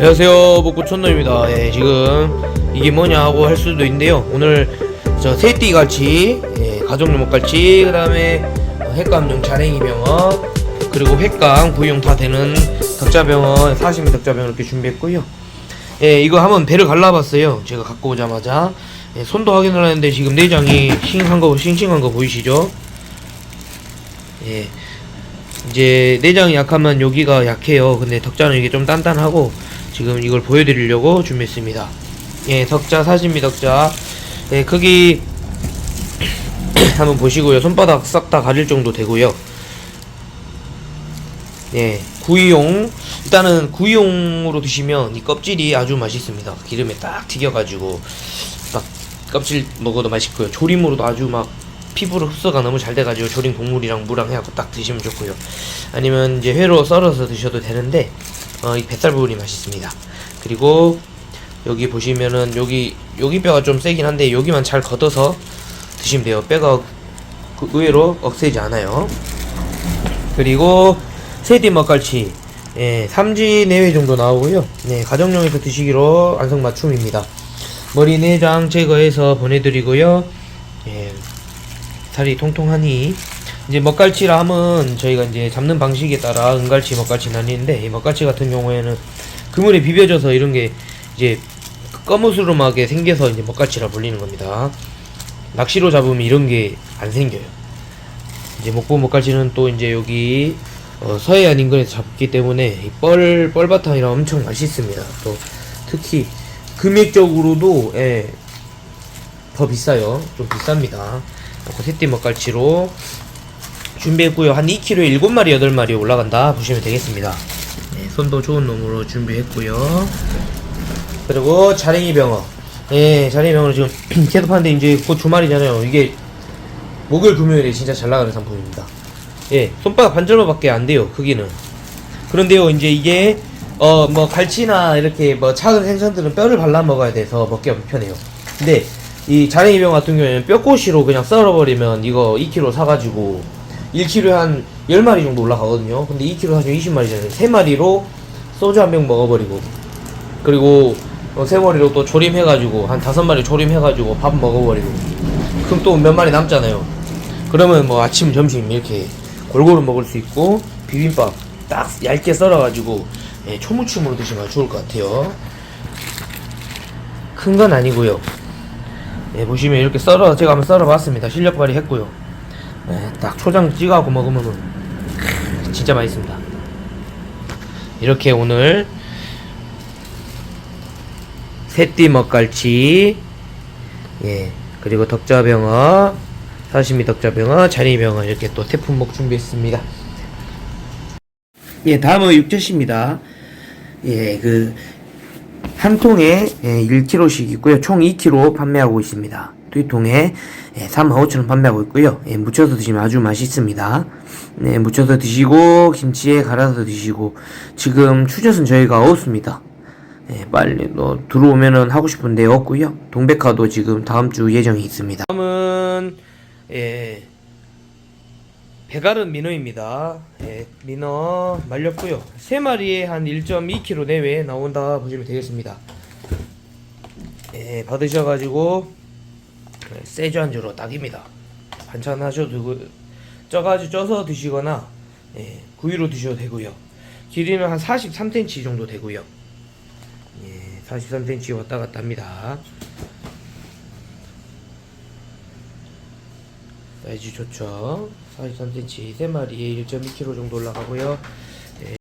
안녕하세요. 복구촌노입니다. 예, 지금 이게 뭐냐 하고 할 수도 있는데요. 오늘 저 새띠 갈치 예, 가족용 먹갈치 그 다음에 횟감용 자랭이 병어 그리고 횟감 구이용 다 되는 덕자병어 사시미 덕자병어 이렇게 준비했고요. 예, 이거 한번 배를 갈라봤어요. 제가 갖고 오자마자. 예, 손도 확인을 하는데 지금 내장이 싱싱한 거 싱싱한 거 보이시죠? 예 이제 내장이 약하면 여기가 약해요. 근데 덕자는 이게 좀 단단하고 지금 이걸 보여드리려고 준비했습니다. 예, 덕자 사진미 덕자. 예, 크기 한번 보시고요. 손바닥 싹 다 가릴 정도 되고요. 예, 구이용 일단은 구이용으로 드시면 이 껍질이 아주 맛있습니다. 기름에 딱 튀겨가지고 막 껍질 먹어도 맛있고요. 조림으로도 아주 막 피부로 흡수가 너무 잘 돼가지고 조림 국물이랑 무랑 해갖고 딱 드시면 좋고요. 아니면 이제 회로 썰어서 드셔도 되는데 어, 이 뱃살 부분이 맛있습니다. 그리고 여기 보시면은 여기 여기 뼈가 좀 세긴 한데 여기만 잘 걷어서 드시면 돼요. 뼈가 그 의외로 억세지 않아요. 그리고 세띠 먹갈치 예, 3지 내외 정도 나오고요. 네, 가정용에서 드시기로 안성맞춤입니다. 머리 내장 제거해서 보내드리고요. 예, 살이 통통하니 이제 먹갈치라 하면 저희가 이제 잡는 방식에 따라 은갈치, 먹갈치 나뉘는데 이 먹갈치 같은 경우에는 그물에 비벼져서 이런 게 이제 거무스름하게 생겨서 이제 먹갈치라 불리는 겁니다. 낚시로 잡으면 이런 게 안 생겨요. 이제 목보 먹갈치는 또 이제 여기 어, 서해안 인근에서 잡기 때문에 이 뻘, 뻘바탕이라 엄청 맛있습니다. 또 특히 금액적으로도 예, 더 비싸요. 좀 비쌉니다. 그 새띠 먹갈치로 준비했고요. 한 2kg에 7마리, 8마리 올라간다 보시면 되겠습니다. 네, 손도 좋은 놈으로 준비했고요. 그리고 자랭이 병어. 예, 자랭이 병어는 지금 계속 파는데 이제 곧 주말이잖아요. 이게 목요일, 금요일에 진짜 잘 나가는 상품입니다. 예, 손바닥 반절만밖에 안 돼요. 크기는. 그런데요, 이제 이게 어 뭐 갈치나 이렇게 뭐 작은 생선들은 뼈를 발라 먹어야 돼서 먹기가 불편해요. 근데 이 자랭이 병 같은 경우에는 뼈꼬시로 그냥 썰어버리면 이거 2kg 사가지고 1kg에 한 10마리 정도 올라가거든요. 근데 2kg 사시면 20마리잖아요. 3마리로 소주 한 병 먹어버리고 그리고 어, 세 마리로 또 조림해가지고 한 다섯 마리 조림해가지고 밥 먹어버리고 그럼 또 몇 마리 남잖아요. 그러면 뭐 아침 점심 이렇게 골고루 먹을 수 있고 비빔밥 딱 얇게 썰어가지고 예, 초무침으로 드시면 좋을 것 같아요. 큰 건 아니고요. 예, 보시면 이렇게 썰어 제가 한번 썰어봤습니다. 실력 발휘했고요. 예, 딱 초장 찍어갖고 먹으면 진짜 맛있습니다. 이렇게 오늘 새띠 먹갈치 예 그리고 덕자병어 사시미 덕자병어 자리병어 이렇게 또 태풍목 준비했습니다. 예 다음은 육젓입니다. 예그 한 통에 예, 1kg씩 있고요. 총 2kg 판매하고 있습니다. 두 통에 예, 35,000원 판매하고 있고요. 예, 무쳐서 드시면 아주 맛있습니다. 네, 무쳐서 드시고 김치에 갈아서 드시고 지금 추젓은 저희가 없습니다. 예, 빨리 너 들어오면은 하고 싶은데 없고요. 동백화도 지금 다음 주 예정이 있습니다. 다음은 예, 배가른 민어입니다. 예, 민어 말렸고요. 세 마리에 한 1.2kg 내외 나온다 보시면 되겠습니다. 예, 받으셔가지고 예, 세주 안주로 딱입니다. 반찬 하셔도 되고 쪄가지고 쪄서 드시거나 예, 구이로 드셔도 되고요. 길이는 한 43cm 정도 되고요. 예, 43cm 왔다 갔다 합니다. 사이즈 좋죠. 43cm 3마리에 1.2kg 정도 올라가고요.